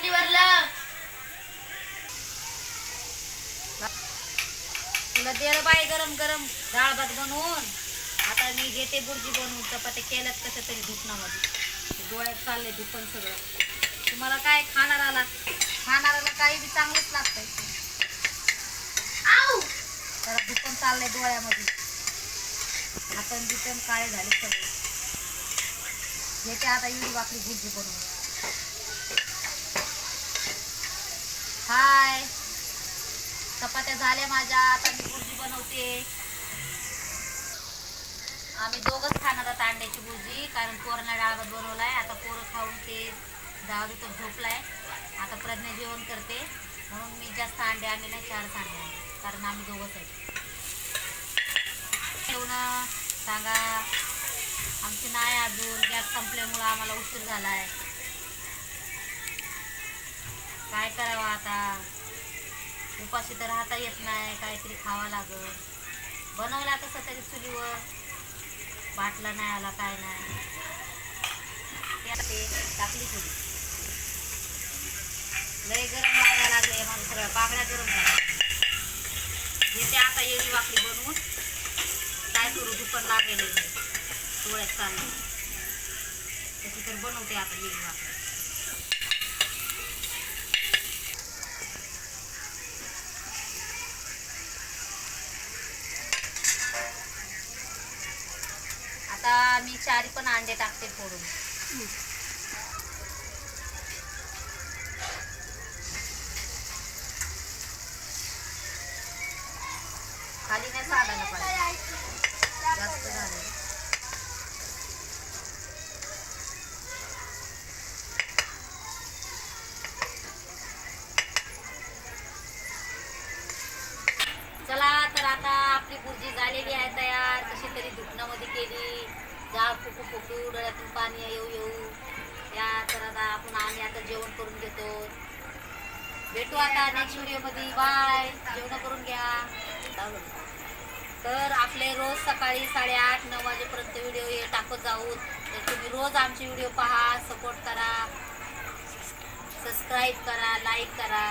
चुलीवरलं तुला दिलं बाई गरम गरम डाळ भात बनवून. आता मी घेते बुर्जी बनवून चपात्या केल्यात कशा तरी धुपणामध्ये डोळ्यात चालले धुपण सगळं. तुम्हाला काय खाणाराला खाणाराला काही बी चांगलंच लागतंय. जरा धुपण चाललंय डोळ्यामध्ये. हातन बितन काळे झाले सगळे. घेते आता एवढी वाकडी बुर्जी बनवून. चपात्या झाल्या माझ्या आता मी बुर्जी बनवते. आम्ही दोघंच खाणार आता अंड्याची भुर्जी कारण पोरांना डाळभात बनवलाय. आता पोरं खाऊन ते जाऊ तर झोपलाय. आता प्रज्ञा जेवण करते. म्हणून मी जास्त अंडे आणले नाही चारच अंडे आणले. कारण आम्ही दोघंच आहे. जेवण सांगा. आमची नाही अजून. गॅस संपल्यामुळं आम्हाला उशीर झालाय. काय करावं आता? उपाशी तर राहता येत नाही काहीतरी खावा लागत बनवला कसं तरी चुलीवर. बाटला नाही आला काय नाही. ते टाकली चुली. लय गरम लागायला लागले मला सगळं. बांगड्या गरम झाल्या. घेते आता येली वाकडी बनवून काय करू दुपार लागेल डोळ्यात चालली तशी तर बनवते आता येली वाकडी. आता मी चारी पण अंडे टाकते फोडून. खाली नाही साधायला पाहिजे. जास्त झालं. चला तर आता आपली भुर्जी झालेली आहे तयार. कशी तरी दुखण्यामध्ये जाळ डोळ्यातून पाणी येऊ येऊ. या तर आता आपण आम्ही आता जेवण करून घेतो. भेटू आता नेक्स्ट व्हिडिओमध्ये. बाय जेवण करून घ्या. तर आपले रोज सकाळी साडेआठ नऊ वाजेपर्यंत व्हिडिओ हे टाकत जाऊ. तर तुम्ही रोज आमचे व्हिडिओ पहा सपोर्ट करा. सबस्क्राईब करा लाईक करा.